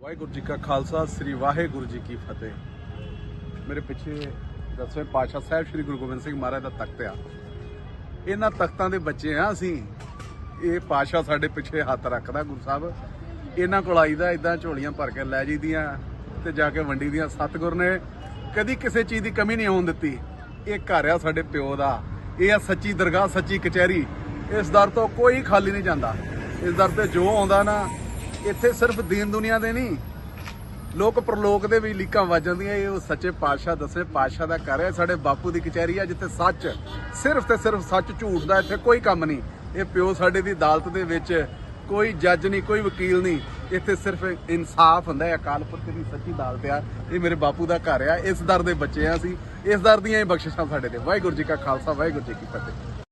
ਵਾਹਿਗੁਰੂ ਜੀ ਕਾ ਖਾਲਸਾ, ਸ੍ਰੀ ਵਾਹਿਗੁਰੂ ਜੀ ਕੀ ਫਤਿਹ। ਮੇਰੇ ਪਿੱਛੇ ਦਸਵੇਂ ਪਾਤਸ਼ਾਹ ਸਾਹਿਬ ਸ੍ਰੀ ਗੁਰੂ ਗੋਬਿੰਦ ਸਿੰਘ ਮਹਾਰਾਜ ਦਾ ਤਖਤ ਆ। ਇਹਨਾਂ ਤਖਤਾਂ ਦੇ ਬੱਚੇ ਆ ਅਸੀਂ। ਇਹ ਪਾਤਸ਼ਾਹ ਸਾਡੇ ਪਿੱਛੇ ਹੱਥ ਰੱਖਦਾ ਗੁਰੂ ਸਾਹਿਬ। ਇਹਨਾਂ ਕੋਲ ਆਈਦਾ ਇਦਾਂ ਝੋਲੀਆਂ ਭਰ ਕੇ ਲੈ ਜੀਦੀਆਂ ਤੇ ਜਾ ਕੇ ਵੰਡੀ ਦੀਆਂ ਸਤਿਗੁਰ ਨੇ। ਕਦੀ ਕਿਸੇ ਚੀਜ਼ ਦੀ ਕਮੀ ਨਹੀਂ ਆਉਣ ਦਿੱਤੀ। ਇਹ ਘਰ ਆ ਸਾਡੇ ਪਿਓ ਦਾ। ਇਹ ਆ ਸੱਚੀ ਦਰਗਾਹ, ਸੱਚੀ ਕਚਹਿਰੀ। ਇਸ ਦਰ ਤੋਂ ਕੋਈ ਖਾਲੀ ਨਹੀਂ ਜਾਂਦਾ। ਇਸ ਦਰ ਤੇ ਜੋ ਆਉਂਦਾ ਨਾ ਇੱਥੇ ਸਿਰਫ ਦੀਨ ਦੁਨੀਆ ਦੇ ਨਹੀਂ, ਲੋਕ ਪ੍ਰਲੋਕ ਦੇ ਵੀ ਲੀਕਾਂ ਵੱਜ ਜਾਂਦੀਆਂ। ਇਹ ਉਹ ਸੱਚੇ ਪਾਤਸ਼ਾਹ ਦੱਸੇ, ਪਾਤਸ਼ਾਹ ਦਾ ਘਰ ਹੈ, ਸਾਡੇ ਬਾਪੂ ਦੀ ਕਚਹਿਰੀ ਆ ਜਿੱਥੇ ਸੱਚ, ਸਿਰਫ ਤੇ ਸਿਰਫ ਸੱਚ ਝੂਠ ਦਾ ਇੱਥੇ ਕੋਈ ਕੰਮ ਨਹੀਂ। ਇਹ ਪਿਓ ਸਾਡੇ ਦੀ ਅਦਾਲਤ ਦੇ ਵਿੱਚ ਕੋਈ ਜੱਜ ਨਹੀਂ, ਕੋਈ ਵਕੀਲ ਨਹੀਂ। ਇੱਥੇ ਸਿਰਫ ਇਨਸਾਫ ਹੁੰਦਾ ਹੈ, ਅਕਾਲ ਪੁਰਖ ਦੀ ਸੱਚੀ ਅਦਾਲਤ ਆ। ਇਹ ਮੇਰੇ ਬਾਪੂ ਦਾ ਘਰ ਆ, ਇਸ ਦਰ ਦੇ ਬੱਚੇ ਆ ਅਸੀਂ। ਇਸ ਦਰ ਦੀਆਂ ਹੀ ਬਖਸ਼ਿਸ਼ਾਂ ਸਾਡੇ ਤੇ। ਵਾਹਿਗੁਰੂ ਜੀ ਕਾ ਖਾਲਸਾ, ਵਾਹਿਗੁਰੂ ਜੀ ਕੀ ਫਤਿਹ।